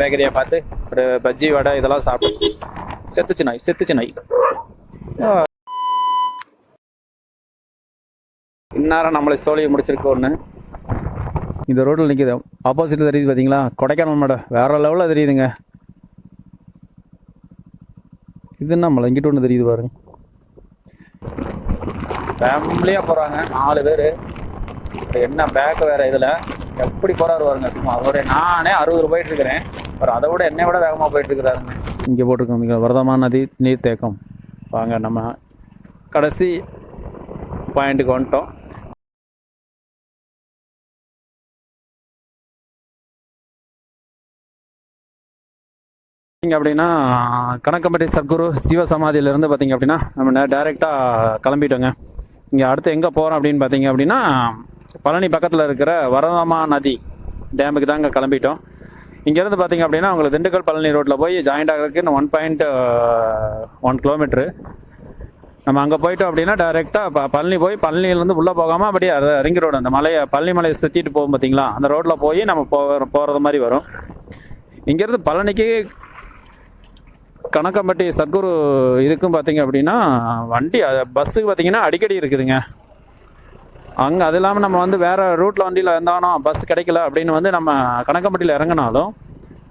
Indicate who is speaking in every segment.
Speaker 1: பேக்கரியை பார்த்து ஒரு பஜ்ஜி வடை இதெல்லாம் சாப்பிட்டு செத்துச்சு நாய் செத்துச்சு நாய் இந்நேரம் நம்மளை சோழியை முடிச்சிருக்கு ஒன்று இந்த ரோட்டில் நிற்கிது ஆப்போசிட்டில் தெரியுது பார்த்தீங்களா கொடைக்கானல் மேடம் வேற லெவலில் தெரியுதுங்க. இது என்ன மலை? இங்கிட்ட ஒன்று தெரியுது பாருங்க. ஃபேமிலியாக போகிறாங்க நாலு பேர். என்ன பேக் வேறு இதில். எப்படி போறாரு பாருங்க. சும்மா அதோட நானே அறுபது ரூபாய்ட்டு இருக்கிறேன். அப்புறம் அதை விட என்னை விட வேகமாக போயிட்டுருக்கிறாருங்க இங்கே போட்டிருக்கோம் வரதமான நதி நீர்த்தேக்கம். வாங்க நம்ம கடைசி பாயிண்ட்டுக்கு வந்துட்டோம். பார்த்தீங்க அப்படின்னா கணக்கம்பட்டி சத்குரு சிவ சமாதியிலேருந்து பார்த்தீங்க அப்படின்னா நம்ம டேரெக்டாக கிளம்பிட்டோங்க. இங்கே அடுத்து எங்கே போகிறோம் அப்படின்னு பார்த்தீங்க அப்படின்னா பழனி பக்கத்தில் இருக்கிற வரதமா நதி டேமுக்கு தாங்க கிளம்பிட்டோம். இங்கேருந்து பார்த்தீங்க அப்படின்னா உங்களுக்கு திண்டுக்கல் பழனி ரோட்டில் போய் ஜாயிண்ட் ஆகிறதுக்கு இன்னும் ஒன் பாயிண்ட் ஒன் கிலோமீட்ரு நம்ம அங்கே போயிட்டோம் அப்படின்னா டேரெக்டாக ப பழனி போய் பழனியிலேருந்து உள்ளே போகாமல் அப்படியே அர- ரிங் ரோடு அந்த மலையை பழனி மலையை சுற்றிட்டு போகும் பார்த்தீங்களா அந்த ரோட்டில் போய் நம்ம போகிற போகிறது மாதிரி வரும். இங்கேருந்து பழனிக்கு கணக்கம்பட்டி சத்குரு இதுக்கும் பார்த்தீங்க அப்படின்னா வண்டி பஸ்ஸுக்கு பார்த்தீங்கன்னா அடிக்கடி இருக்குதுங்க. அங்கே அது இல்லாமல் நம்ம வந்து வேறு ரூட்டில் வண்டியில் இருந்தாலும் பஸ் கிடைக்கல அப்படின்னு வந்து நம்ம கணக்கம்பட்டியில் இறங்கினாலும்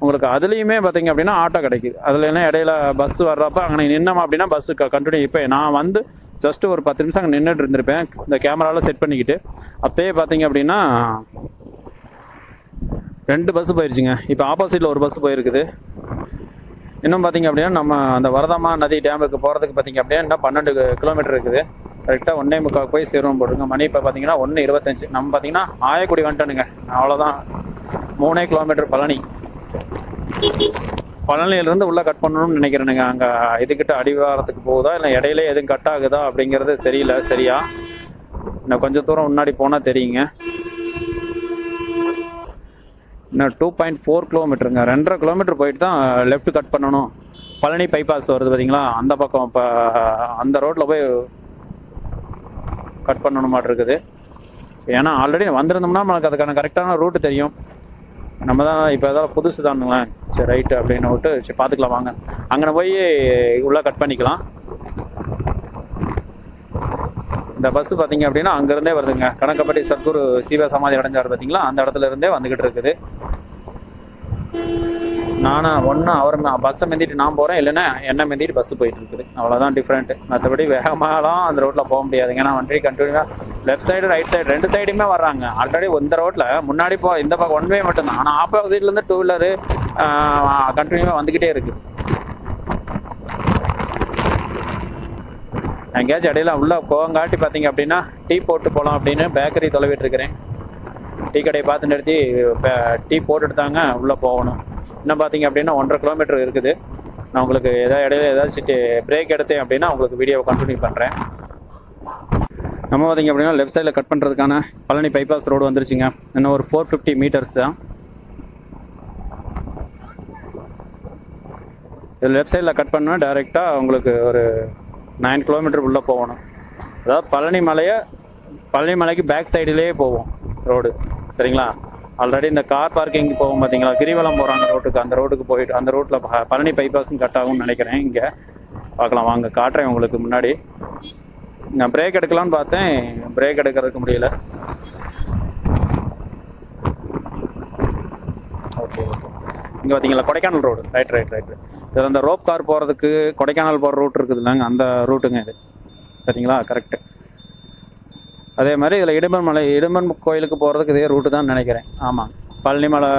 Speaker 1: உங்களுக்கு அதுலேயுமே பார்த்தீங்க அப்படின்னா ஆட்டோ கிடைக்குது. அதில் இடையில பஸ் வர்றப்ப அங்கே நின்னோம் அப்படின்னா பஸ்ஸு கண்டினியூ இப்போ நான் வந்து ஜஸ்ட்டு ஒரு பத்து நிமிஷம் அங்கே நின்றுட்டு இருந்திருப்பேன். இந்த கேமராவில் செட் பண்ணிக்கிட்டு. அப்போயே பார்த்தீங்க அப்படின்னா ரெண்டு பஸ் போயிடுச்சுங்க இப்போ ஆப்போசிட்டில் ஒரு பஸ் போயிருக்குது. இன்னும் பார்த்தீங்க அப்படின்னா நம்ம அந்த வரதமா நதி டேமுக்கு போகிறதுக்கு பார்த்தீங்க அப்படின்னா இன்னும் பன்னெண்டு கிலோமீட்டர் இருக்குது. கரெக்டாக ஒன்றே முக்கால் போய் சேருவோம் போட்டுருங்க. மணி இப்போ பார்த்தீங்கன்னா ஒன்று இருபத்தஞ்சு. நம்ம பார்த்தீங்கன்னா ஆயக்குடி வந்துட்டோனுங்க. அவ்வளோதான் மூணே கிலோமீட்டர் பழனி. பழனியிலேருந்து உள்ளே கட் பண்ணணும்னு நினைக்கிறேனுங்க. அங்கே இதுக்கிட்ட அடிவாரத்துக்கு போகுதா இல்லை இடையில எதுவும் கட் ஆகுதா அப்படிங்கிறது தெரியல. சரியா? இன்னும் கொஞ்சம் தூரம் முன்னாடி போனால் தெரியுங்க. இன்னும் டூ பாயிண்ட் ஃபோர் கிலோமீட்டருங்க ரெண்டரை கிலோமீட்டர் போயிட்டு தான் லெஃப்ட் கட் பண்ணணும். பழனி பைபாஸ் வருது பார்த்தீங்களா அந்த பக்கம் இப்போ அந்த ரோட்டில் போய் கட் பண்ணணும் இருக்குது. சரி, ஏன்னா ஆல்ரெடி வந்திருந்தோம்னா நமக்கு அதுக்கான கரெக்டான ரூட்டு தெரியும். நம்ம தான் இப்போ ஏதாவது புதுசு தானுங்களேன் சரி ரைட்டு அப்படின்னு விட்டு சரி பார்த்துக்கலாம் வாங்க. அங்கே போய் உள்ளே கட் பண்ணிக்கலாம். இந்த பஸ் பார்த்தீங்க அப்படின்னா அங்கேருந்தே வருதுங்க. கணக்கப்பட்டி சத்குரு சிவ சமாதி அடைஞ்சார் பார்த்தீங்களா அந்த இடத்துல இருந்தே வந்துக்கிட்டு இருக்குது. நானும் ஒன்று அவர் பஸ்ஸை மிந்திட்டு நான் போகிறேன் இல்லைன்னா என்ன மிந்திட்டு பஸ்ஸு போயிட்டு இருக்குது. அவ்வளோதான் டிஃப்ரெண்ட் மற்றபடி வேகமாகலாம் அந்த ரோட்டில் போக முடியாது. ஏன்னா வண்டி கண்டினியூவாக லெஃப்ட் சைடு ரைட் சைடு ரெண்டு சைடுமே வர்றாங்க. ஆல்ரெடி இந்த ரோட்டில் முன்னாடி போ இந்த பக்கம் ஒன் வே மட்டும்தான். ஆனால் ஆப்போசிட்லேருந்து டூ வீலரு கண்டினியூவாக வந்துக்கிட்டே இருக்குது எங்கேயாச்சும் இடையில உள்ள கோவங்காட்டி பார்த்தீங்க அப்படின்னா டீ போட்டு போகலாம் அப்படின்னு பேக்கரி தொலைவிட்டு இருக்கிறேன். டீ கடையை பார்த்து நிறுத்தி டீ போட்டுட்டு தாங்க உள்ளே போகணும். இன்னும் பார்த்தீங்க அப்படின்னா ஒன்றரை கிலோமீட்டர் இருக்குது. நான் உங்களுக்கு ஏதாவது இடையில ஏதாச்சும் பிரேக் எடுத்தேன் அப்படின்னா உங்களுக்கு வீடியோவை கண்டினியூ பண்ணுறேன் நம்ம பார்த்தீங்க அப்படின்னா லெஃப்ட் சைடில் கட் பண்ணுறதுக்கான பழனி பைபாஸ் ரோடு வந்துருச்சுங்க. இன்னும் ஒரு ஃபோர் ஃபிஃப்டி மீட்டர்ஸ் தான். இது லெஃப்ட் சைடில் கட் பண்ணால் டைரெக்டாக உங்களுக்கு ஒரு நைன் கிலோமீட்டர் உள்ளே போகணும். அதாவது பழனி மலையை பழனி மலைக்கு பேக் சைடுலேயே போவோம் ரோடு சரிங்களா? ஆல்ரெடி இந்த கார் பார்க்கிங் போகும் பார்த்தீங்களா கிரிவலம் போகிறாங்க ரோட்டுக்கு. அந்த ரோட்டுக்கு போயிட்டு அந்த ரோட்டில் பழனி பைபாஸும் கட் ஆகும்னு நினைக்கிறேன் இங்கே. பார்க்கலாம் வாங்க. காட்டுறேன் உங்களுக்கு முன்னாடி. நான் பிரேக் எடுக்கலாம்னு பார்த்தேன். பிரேக் எடுக்கிறதுக்கு முடியல. ஓகே ஓகே இங்கே பார்த்தீங்களா Kodaikanal road right right right இது அந்த ரோப் கார் போகிறதுக்கு கொடைக்கானல் போகிற ரூட் இருக்குது இல்லைங்க அந்த ரூட்டுங்க இது. சரிங்களா? கரெக்டு அதே மாதிரி இதில் இடும்பன் மலை இடும்பன் கோயிலுக்கு போகிறதுக்கு இதே ரூட்டு தான் நினைக்கிறேன். ஆமாம் பழனி மலை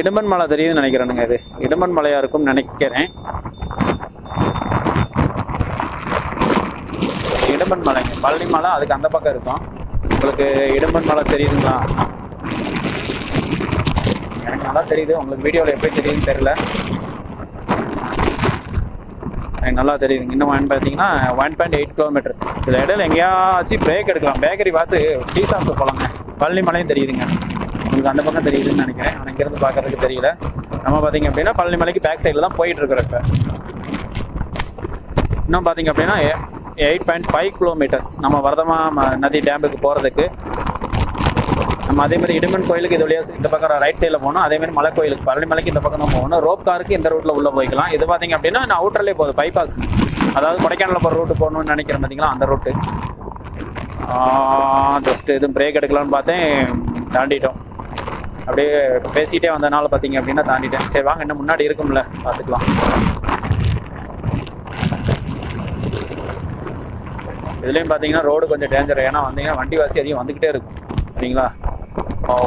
Speaker 1: இடும்பன் மலை தெரியுதுன்னு நினைக்கிறேனுங்க இது. இடும்பன் மலையாக இருக்கும்னு நினைக்கிறேன். இடும்பன் மலைங்க பழனி மலை அதுக்கு அந்த பக்கம் இருக்கும். உங்களுக்கு இடும்பன் மலை தெரியுதுங்களா? எனக்கு நல்லா தெரியுது. உங்களுக்கு வீடியோவில் எப்படி தெரியுதுன்னு தெரியல. எனக்கு நல்லா தெரியுது. இன்னும் ஒன் பார்த்தீங்கன்னா ஒன் பாயிண்ட் எயிட் கிலோமீட்டர் இதில் இடையில எங்கேயாச்சும் பிரேக் எடுக்கலாம். பேக்கரி பார்த்து டீ சாப்பிட்டு போகலாங்க பழனி மலையும் தெரியுதுங்க. உங்களுக்கு அந்த பக்கம் தெரியுதுன்னு நினைக்கிறேன். ஆனால் இங்கேருந்து பார்க்கறதுக்கு தெரியல. நம்ம பார்த்தீங்க அப்படின்னா பழனி மலைக்கு பேக் சைடில் தான் போயிட்டு இருக்கிறோம் இப்போ. இன்னும் பார்த்தீங்க அப்படின்னா எயிட் பாயிண்ட் ஃபைவ் கிலோமீட்டர்ஸ் நம்ம வரதமா நதி டேமுக்கு போகிறதுக்கு நம்ம அதே மாதிரி இடுமன் கோயிலுக்கு இது வழியாக இந்த பக்கம் ரைட் சைடில் போகணும். அதே மாதிரி மலை கோயிலுக்கு பழனி மலைக்கு இந்த பக்கம் தான் போகணும். ரோப் காருக்கு இந்த ரூட்டில் உள்ளே போய்க்கலாம். இது பார்த்தீங்க அப்படின்னா நான் அவுட்டர்லேயே போகுது பைபாஸ் அதாவது கொடைக்கானல் போகிற ரூட்டு போகணும்னு நினைக்கிறேன் பார்த்தீங்களா அந்த ரூட்டு ஜஸ்ட் எதுவும் பிரேக் எடுக்கலாம்னு பார்த்தேன். தாண்டிட்டோம். அப்படியே பேசிட்டே வந்தனால பார்த்தீங்க அப்படின்னா தாண்டிட்டேன். சரி வாங்க இன்னும் முன்னாடி இருக்கும்ல பார்த்துக்கலாம் இதுலேயும் பார்த்தீங்கன்னா ரோடு கொஞ்சம் டேஞ்சர் ஏன்னா வந்தீங்கன்னா வண்டி வாசி அதிகம் வந்துக்கிட்டே இருக்கும். சரிங்களா?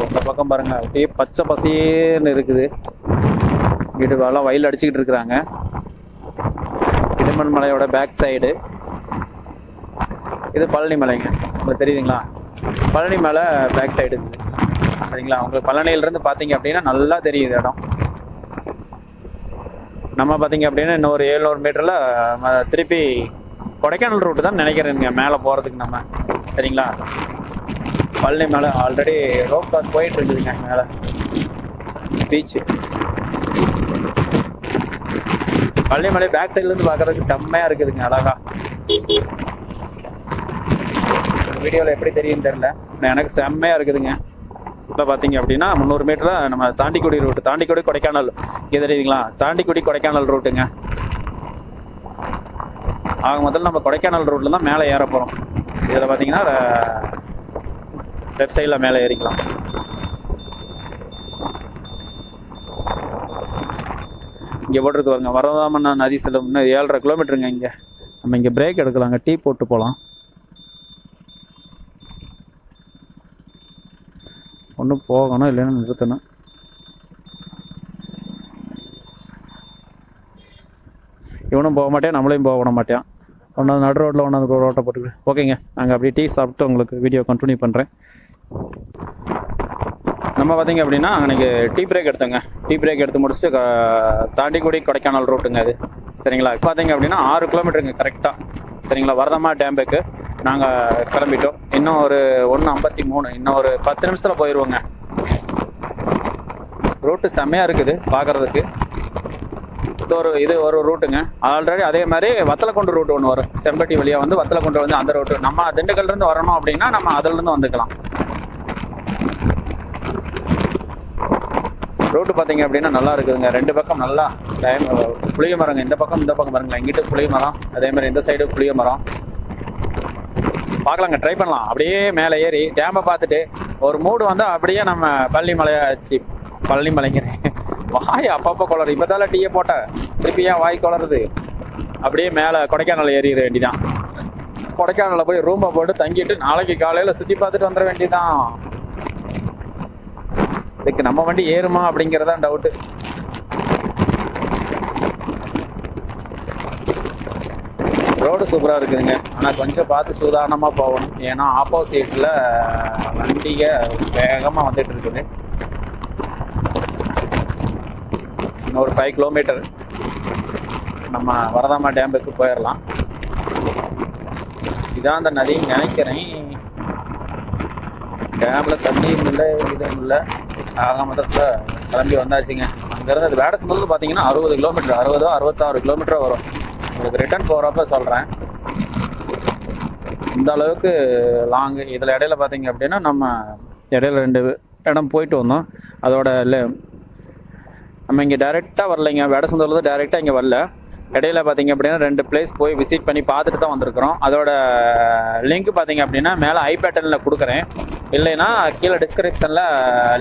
Speaker 1: இந்த பக்கம் பாருங்க. அப்படியே பச்சை பசேன்னு இருக்குது. வீடு எல்லாம் வயல் அடிச்சுக்கிட்டு இருக்கிறாங்க. இடுமன் மலையோட பேக் சைடு இது பழனி மலைங்க. உங்களுக்கு தெரியுதுங்களா? பழனி மலை பேக் சைடு இது. சரிங்களா? உங்களுக்கு பழனியிலிருந்து பார்த்தீங்க அப்படின்னா நல்லா தெரியுது இடம். நம்ம பார்த்தீங்க அப்படின்னா இன்னும் ஒரு ஏழ்நூறு மீட்டரில் திருப்பி கொடைக்கானல் ரூட்டு தான் நினைக்கிறேங்க மேலே போகிறதுக்கு நம்ம. சரிங்களா? பழனி மேலே ஆல்ரெடி ரோப் கார் போயிட்டு இருக்குதுங்க மேலே. பீச்சு பழனிமலை பேக் சைட்லேருந்து பார்க்கறதுக்கு செம்மையாக இருக்குதுங்க அழகா. வீடியோவில் எப்படி தெரியும்னு தெரில எனக்கு செம்மையாக இருக்குதுங்க. இப்போ பார்த்தீங்க அப்படின்னா முந்நூறு மீட்டரில் நம்ம தாண்டிக்குடி ரூட்டு தாண்டிக்குடி கொடைக்கானல். இங்கே தெரியுதுங்களா? தாண்டிக்குடி கொடைக்கானல் ரூட்டுங்க ஆக முதல்ல நம்ம கொடைக்கானல் ரூட்டில் தான் மேலே ஏற போகிறோம் இதில் பார்த்தீங்கன்னா லெஃப்ட் சைடில் மேலே ஏறிக்கலாம். இங்கே போட்டுருக்கு பாருங்க. வரதாமண்ணா நதி செல்லும் இன்னும் ஏழரை கிலோமீட்டருங்க இங்கே. நம்ம இங்கே பிரேக் எடுக்கலாங்க. டீ போட்டு போகலாம் ஒன்று போகணும் இல்லைன்னா நிறுத்தணும். இவனும் போக மாட்டேன் நம்மளையும் போக விட மாட்டேன் ஒன்றாவது நடு ரோட்டில் ஒன்றாவது ரோட்டை போட்டுக்கிட்டு ஓகேங்க நாங்கள் அப்படியே டீ சாப்பிட்டு உங்களுக்கு வீடியோ கண்டினியூ பண்ணுறேன் நம்ம பார்த்தீங்க அப்படின்னா அன்றைக்கி டீ பிரேக் எடுத்தோங்க. டீ பிரேக் எடுத்து முடிச்சுட்டு தாண்டிக்குடி கொடைக்கானல் ரோட்டுங்க அது. சரிங்களா? பார்த்தீங்க அப்படின்னா ஆறு கிலோமீட்டருங்க கரெக்டாக சரிங்களா? வரதமா டேம்புக்கு நாங்கள் கிளம்பிட்டோம். இன்னும் ஒரு ஒன்று ஐம்பத்தி மூணு இன்னும் ஒரு பத்து நிமிஷத்தில் போயிடுவோங்க ரூட்டு செம்மையாக இருக்குது பார்க்குறதுக்கு ஒரு இது ஒரு ரூட்டுங்க ஆல்ரெடி அதே மாதிரி வத்தலக்குண்டு ரூட் ஒன்று வரும். செம்பட்டி வழியாக வந்து வத்தலக்குண்டு வந்து அந்த ரூட்டு நம்ம திண்டுக்கல்லேருந்து வரணும் அப்படின்னா நம்ம அதுலேருந்து வந்துக்கலாம். ரோட்டு பார்த்தீங்க அப்படின்னா நல்லா இருக்குதுங்க. ரெண்டு பக்கம் நல்லா டைம் புளிய மரங்க. இந்த பக்கம் இந்த பக்கம் பாருங்களேன். இங்கிட்டு புளிய மரம் அதே மாதிரி இந்த சைடு புளிய மரம். பார்க்கலாங்க. ட்ரை பண்ணலாம். அப்படியே மேலே ஏறி டேமை பார்த்துட்டு ஒரு மூடு வந்தால் அப்படியே நம்ம பள்ளிமலையாச்சு மலையாச்சு பழனி மலைங்கிறேன் வாய் அப்பப்போ குளறு. இப்போ தான் டீயை போட்டேன். திருப்பி ஏன் வாய் குளருது அப்படியே மேலே கொடைக்கானல் ஏறிட வேண்டிதான். கொடைக்கானலில் போய் ரூமை போட்டு தங்கிட்டு நாளைக்கு காலையில் சுற்றி பார்த்துட்டு வந்துட வேண்டிதான். இதுக்கு நம்ம வண்டி ஏறுமா அப்படிங்கிறதான் டவுட்டு ரோடு சூப்பராக இருக்குதுங்க. ஆனால் கொஞ்சம் பார்த்து சூதானமாக போகணும். ஏன்னா ஆப்போசிட்டில் வண்டிக வேகமாக வந்துட்டு இருக்குது இன்னும் ஒரு ஃபைவ் கிலோமீட்டர் நம்ம வரதாமா டேமுக்கு போயிடலாம் இதான் அந்த நதின்னு நினைக்கிறேன். டேமில் தண்ணியும் இல்லை இதுவும் இல்லை. ஆக மொத்தத்தில் கிளம்பி வந்தாச்சுங்க. அங்கேருந்து அது வேடசந்தூர்ல பார்த்தீங்கன்னா அறுபது கிலோமீட்டர் அறுபதோ அறுபத்தாறு கிலோமீட்டரோ வரும். உங்களுக்கு ரிட்டர்ன் போகிறப்ப சொல்கிறேன் இந்த அளவுக்கு லாங்கு இதில் இடையில பார்த்தீங்க அப்படின்னா நம்ம இடையில ரெண்டு இடம் போயிட்டு வந்தோம். அதோட le- நம்ம இங்கே டேரெக்டாக வரலைங்க. வேடசந்தூர்லேருந்து டேரெக்டாக இங்கே வரல. இடையில பார்த்தீங்க அப்படின்னா ரெண்டு பிளேஸ் போய் விசிட் பண்ணி பார்த்துட்டு தான் வந்திருக்கிறோம். அதோட லிங்க் பார்த்தீங்க அப்படின்னா மேலே ஐபேட்டனில் கொடுக்குறேன். இல்லைன்னா கீழே டிஸ்கிரிப்ஷனில்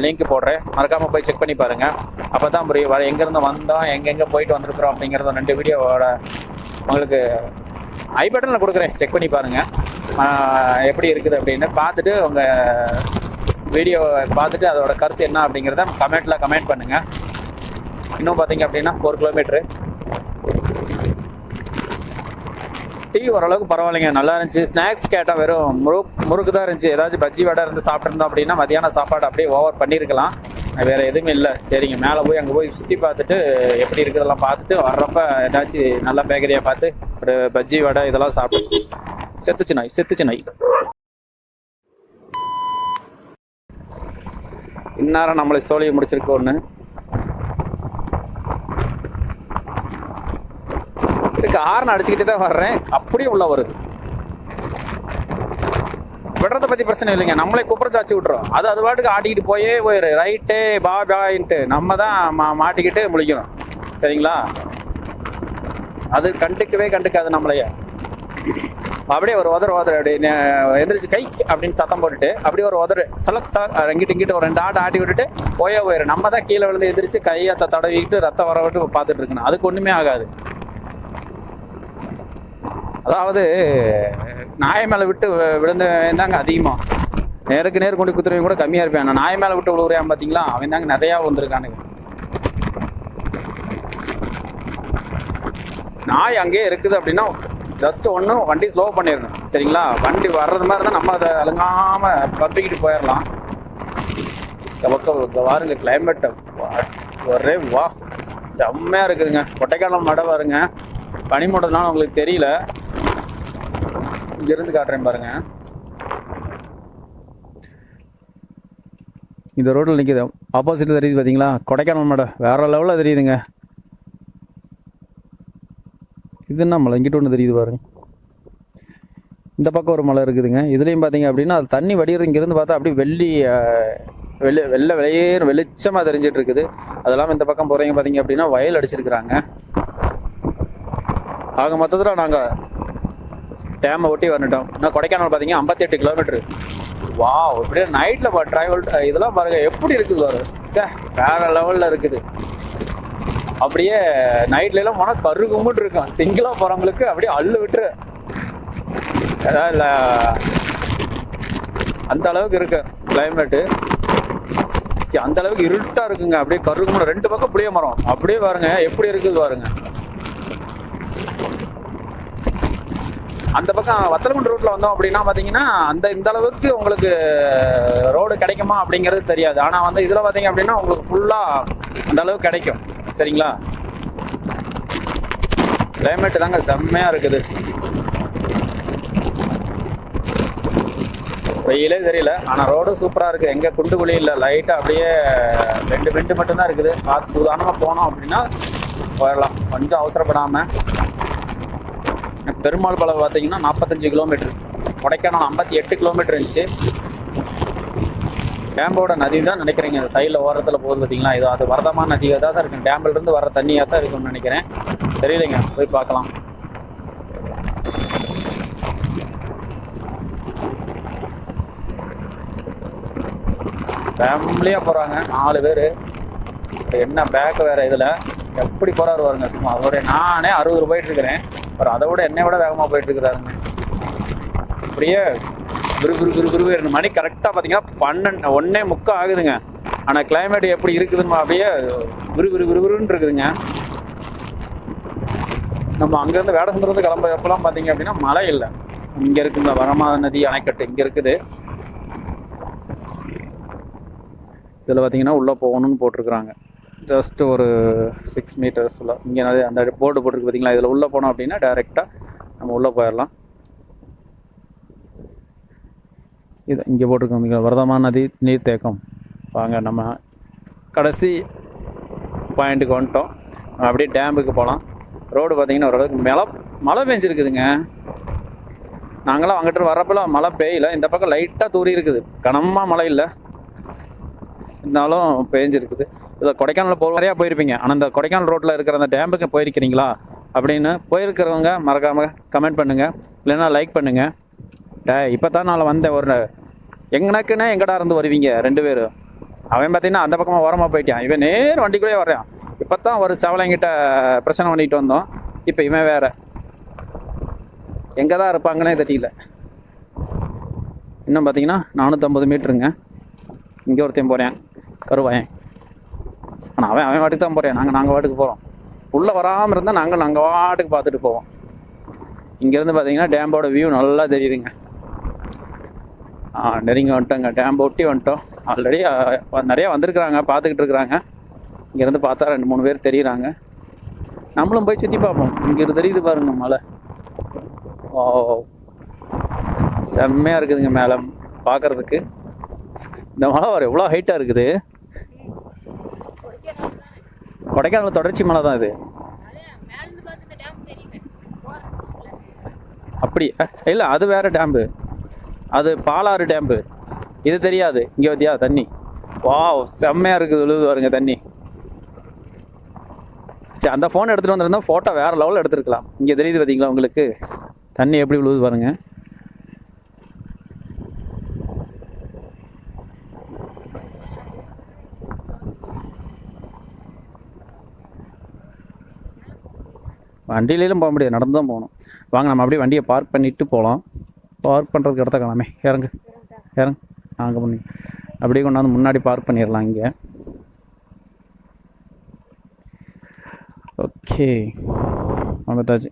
Speaker 1: லிங்க் போடுறேன். மறக்காமல் போய் செக் பண்ணி பாருங்கள் அப்போ தான் புரியும். வர எங்கேருந்து வந்தோம் எங்கெங்கே போயிட்டு வந்திருக்கிறோம் அப்படிங்கிறத ரெண்டு வீடியோவோட உங்களுக்கு ஐபேட்டனில் கொடுக்குறேன். செக் பண்ணி பாருங்கள் எப்படி இருக்குது அப்படின்னு பார்த்துட்டு உங்கள் வீடியோ பார்த்துட்டு அதோட கருத்து என்ன அப்படிங்கிறத கமெண்ட்டில் கமெண்ட் பண்ணுங்கள் இன்னும் பார்த்தீங்க அப்படின்னா ஃபோர் கிலோமீட்ரு டீ ஓரளவுக்கு பரவாயில்லைங்க. நல்லா இருந்துச்சு. ஸ்நாக்ஸ் கேட்டால் வெறும் முறுக்கு முறுக்கு தான் இருந்துச்சு. ஏதாச்சும் பஜ்ஜி வடை இருந்து சாப்பிட்ருந்தோம் அப்படின்னா மதியான சாப்பாடு அப்படியே ஓவர் பண்ணியிருக்கலாம் வேறு எதுவுமே இல்லை. சரிங்க. மேலே போய் அங்கே போய் சுற்றி பார்த்துட்டு எப்படி இருக்குதெல்லாம் பார்த்துட்டு வர்றப்ப ஏதாச்சும் நல்ல பேக்கரியாக பார்த்து ஒரு பஜ்ஜி வடை இதெல்லாம் சாப்பிட்டு செத்துச்சு நாய் செத்துச்சு நாய் இந்நேரம் நம்மளை சோழியை முடிச்சிருக்கு ஒன்று இருக்கு. ஹார்ன் அடிச்சுக்கிட்டே தான் வர்றேன். அப்படியே உள்ள வருது விடுறத பற்றி பிரச்சனை இல்லைங்க. நம்மளே குப்புறம் சாச்சி விட்றோம் அது அது பாட்டுக்கு ஆட்டிக்கிட்டு போயே போயிரு. ரைட்டு பா பாயின்ட்டு நம்ம தான் மா மாட்டிக்கிட்டு முழிக்கணும். சரிங்களா? அது கண்டுக்கவே கண்டுக்காது நம்மளைய. அப்படியே ஒரு உதர் உதற. அப்படியே எந்திரிச்சு கை அப்படின்னு சத்தம் போட்டுட்டு அப்படியே ஒரு உதறு. சலக் சலக் அங்கிட்டு இங்கிட்டு ஒரு ரெண்டு ஆட்டு ஆட்டி விட்டுட்டு போயே போயிரு. நம்ம தான் கீழே விழுந்து எந்திரிச்சு கையை த- தடவிக்கிட்டு ரத்தம் வர விட்டு பார்த்துட்டு இருக்கணும். அதுக்கு ஒன்றுமே ஆகாது. அதாவது நாய் மேலே விட்டு விழுந்தவன் தாங்க அதிகமாக நேருக்கு நேர் கொண்டு குத்துறவங்க கூட கம்மியாக இருப்பேன். நான் நாய் மேலே விட்டு விழுவுறேன் பார்த்தீங்களா அவன் தாங்க நிறையா வந்திருக்கானுங்க நாய் அங்கேயே இருக்குது அப்படின்னா ஜஸ்ட் ஒன்று வண்டி ஸ்லோ பண்ணிடணும். சரிங்களா? வண்டி வர்றது மாதிரி தான் நம்ம அதை அழுங்காமல் பப்பிக்கிட்டு போயிடலாம். இந்த பக்கம் இங்க பாருங்க கிளைமேட் ஒரே வா. செம்மையாக இருக்குதுங்க. கொட்டைக்காலம் மடை வருங்க. பனிமூட்டதுனால உங்களுக்கு தெரியல. இங்கேருந்து காட்டுறேன் பாருங்க. இந்த ரோட்டில் நிற்கிது ஆப்போசிட்டில் தெரியுது பார்த்தீங்களா கொடைக்கானல் மடை. வேறு லெவலில் தெரியுதுங்க. இது என்ன மலை? இங்கிட்ட ஒன்று தெரியுது பாருங்க. இந்த பக்கம் ஒரு மலை இருக்குதுங்க. இதுலேயும் பார்த்தீங்க அப்படின்னா அது தண்ணி வடிகிறது இங்கேருந்து பார்த்தா அப்படியே வெள்ளி வெள்ளை வெள்ளை வெளியேறு வெளிச்சமாக தெரிஞ்சிட்டு இருக்குது. அது இல்லாமல் இந்த பக்கம் போகிறீங்க பார்த்தீங்க அப்படின்னா வயல் அடிச்சிருக்கிறாங்க. ஆக மொத்தத்தில் நாங்கள் டேமை ஒட்டி வந்துட்டோம். நான் கொடைக்கானல் பார்த்தீங்க ஐம்பத்தெட்டு கிலோமீட்டர் வா இப்படியே நைட்டில் ட்ராவல் இதெல்லாம் பாருங்க எப்படி இருக்குது பாரு. சே வேற லெவலில் இருக்குது. அப்படியே நைட்லலாம் எல்லாம் போனால் கரு கும்பிட்டு இருக்கும் சிங்கிளாக போகிறவங்களுக்கு அப்படியே அள்ளு விட்டுரு. அதான் இல்லை. அந்த அளவுக்கு இருக்கு கிளைமேட்டு சரி அந்த அளவுக்கு இருட்டாக இருக்குங்க. அப்படியே கருகும்போடு ரெண்டு பக்கம் புளிய மரம். அப்படியே பாருங்க எப்படி இருக்குது பாருங்க. அந்த பக்கம் வத்தலகுண்டு ரூட்ல வந்தோம் அப்படின்னா பார்த்தீங்கன்னா அந்த இந்த அளவுக்கு உங்களுக்கு ரோடு கிடைக்குமா அப்படிங்கிறது தெரியாது. ஆனால் வந்து இதில் பார்த்தீங்க அப்படின்னா உங்களுக்கு ஃபுல்லாக அந்த அளவுக்கு கிடைக்கும். சரிங்களா? கிளைமேட் தாங்க செம்மையாக இருக்குது. வெயிலே தெரியல. ஆனால் ரோடும் சூப்பராக இருக்குது எங்கே குண்டு குழி இல்லை. லைட்டாக அப்படியே ரெண்டு பெண்டு மட்டும்தான் இருக்குது. பார்த்து சூதானமாக போனோம் அப்படின்னா போயிடலாம். கொஞ்சம் அவசரப்படாமல் பெருமாள் பாலம் பார்த்தீங்கன்னா நாற்பத்தஞ்சு கிலோமீட்டர் கொடைக்கானல் ஐம்பத்தி எட்டு கிலோமீட்டர் இருந்துச்சு. டேம்போட நதி தான் நினைக்கிறேங்க. இந்த சைடில் ஓரத்தில் போகுது பார்த்தீங்களா? இது அது வரதமான நதியாக தான் இருக்கும் டேம்ல வர தண்ணியாக தான் இருக்கும்னு நினைக்கிறேன். தெரியலைங்க. போய் பார்க்கலாம். ஃபேமிலியாக போகிறாங்க நாலு பேர். என்ன பேக் வேறு இதில்? எப்படி போகிறாரு பாருங்க. சும்மா அதோடைய நானே அறுபது ரூபாய்ட்டு இருக்கிறேன். அவர் அதை விட என்னை விட வேகமாக போயிட்டு இருக்கிறாருங்க அப்படியே குரு குரு குரு குரு ரெண்டு மணி கரெக்டாக பார்த்தீங்கன்னா பன்னெண்டு ஒன்னே முக்கம் ஆகுதுங்க. ஆனால் கிளைமேட் எப்படி இருக்குதுன்னு அப்படியே குரு குரு குரு குருன்னு இருக்குதுங்க. நம்ம அங்கேருந்து வேடசந்திரந்து கிளம்புறப்பெல்லாம் பார்த்தீங்க அப்படின்னா மழை இல்லை. இங்கே இருக்குது இந்த வரமாத நதி அணைக்கட்டு இங்கே இருக்குது. இதில் பார்த்தீங்கன்னா உள்ளே போகணும்னு போட்டிருக்கிறாங்க. ஜஸ்ட் ஒரு சிக்ஸ் மீட்டர்ஸில் இங்கே நிறைய அந்த போர்டு போட்டிருக்கு பார்த்தீங்களா இதில் உள்ளே போனோம் அப்படின்னா டேரெக்டாக நம்ம உள்ளே போயிடலாம் இது இங்கே போட்டிருக்கோம் பார்த்தீங்களா நதி நீர்த்தேக்கம் வாங்க நம்ம கடைசி பாயிண்ட்டுக்கு வந்துட்டோம். நம்ம அப்படியே டேமுக்கு போகலாம் ரோடு பார்த்திங்கன்னா ஓரளவுக்கு மழை மழை பெஞ்சிருக்குதுங்க. நாங்களாம் அங்கிட்டு வரப்பெல்லாம் மழை பெய்யல. இந்த பக்கம் லைட்டாக தூரி இருக்குது. கனமாக மழை இல்லை. இருந்தாலும் பெஞ்சிருக்குது. இதில் கொடைக்கானல் போ நிறையா போயிருப்பீங்க. ஆனால் இந்த கொடைக்கானல் ரோட்டில் இருக்கிற அந்த டேமுக்கு போயிருக்கிறீங்களா? அப்படின்னு போயிருக்கிறவங்க மறக்காமல் கமெண்ட் பண்ணுங்கள் இல்லைன்னா லைக் பண்ணுங்கள் டே இப்போ தான் நான் வந்தேன் ஒரு எங்கனக்குன்னே எங்கடா இருந்து வருவீங்க ரெண்டு பேரும்? அவன் பார்த்தீங்கன்னா அந்த பக்கமாக ஓரமாக போயிட்டான். இவன் நேர் வண்டிக்குள்ளேயே வர்றான். இப்போ தான் ஒரு செவலைங்கிட்ட பிரச்சனை பண்ணிட்டு வந்தோம். இப்போ இவன் வேற. எங்கே தான் இருப்பாங்கன்னே தெரியல. இன்னும் பார்த்தீங்கன்னா நானூற்றம்பது மீட்டருங்க இங்கே ஒருத்தையும் போகிறேன் கருவாயன் ஆனால் அவன் அவன் வாட்டுக்கு தான் போகிறேன் நாங்கள் நாங்கள் வாட்டுக்கு போகிறோம் உள்ளே வராமல் இருந்தால் நாங்கள் நாங்கள் வாட்டுக்கு பார்த்துட்டு போவோம். இங்கேருந்து பார்த்தீங்கன்னா டேம்போட வியூ நல்லா தெரியுதுங்க. ஆ நெருங்கி வந்துட்டோங்க. டேம் ஒட்டி வந்துட்டோம். ஆல்ரெடி நிறையா வந்திருக்கிறாங்க பார்த்துக்கிட்டு இருக்கிறாங்க. இங்கேருந்து பார்த்தா ரெண்டு மூணு பேர் தெரியுறாங்க. நம்மளும் போய் சுற்றி பார்ப்போம். இங்கிட்டு தெரியுது பாருங்க மலை. ஓ செம்மையாக இருக்குதுங்க மேலே பார்க்கறதுக்கு. இந்த மலை வர எவ்வளோ ஹைட்டாக இருக்குது. கொடைக்கானல் தொடர்ச்சி மலை தான் இது. அப்படி இல்லை அது வேற டேம்பு. அது பாலாறு டேம்பு. இது தெரியாது. இங்கே பார்த்தியா தண்ணி. வா செம்மையாக இருக்குது விழுது பாருங்க தண்ணி. சரி அந்த ஃபோன் எடுத்துகிட்டு வந்திருந்தா ஃபோட்டோ வேறு லெவலில் எடுத்துருக்கலாம். இங்கே தெரியுது பார்த்தீங்களா உங்களுக்கு? தண்ணி எப்படி விழுது பாருங்கள் வண்டியிலும் போக முடியாது. நடந்து தான் போகணும். வாங்க நம்ம அப்படியே வண்டியை பார்க் பண்ணிவிட்டு போகலாம் பார்க் பண்ணுறதுக்கு இடத்த காணாமே. இறங்கு. இறங்கு. அங்கே பண்ணி அப்படியே கொண்டாந்து முன்னாடி பார்க் பண்ணிடலாம் இங்கே. ஓகே வந்துட்டாச்சு.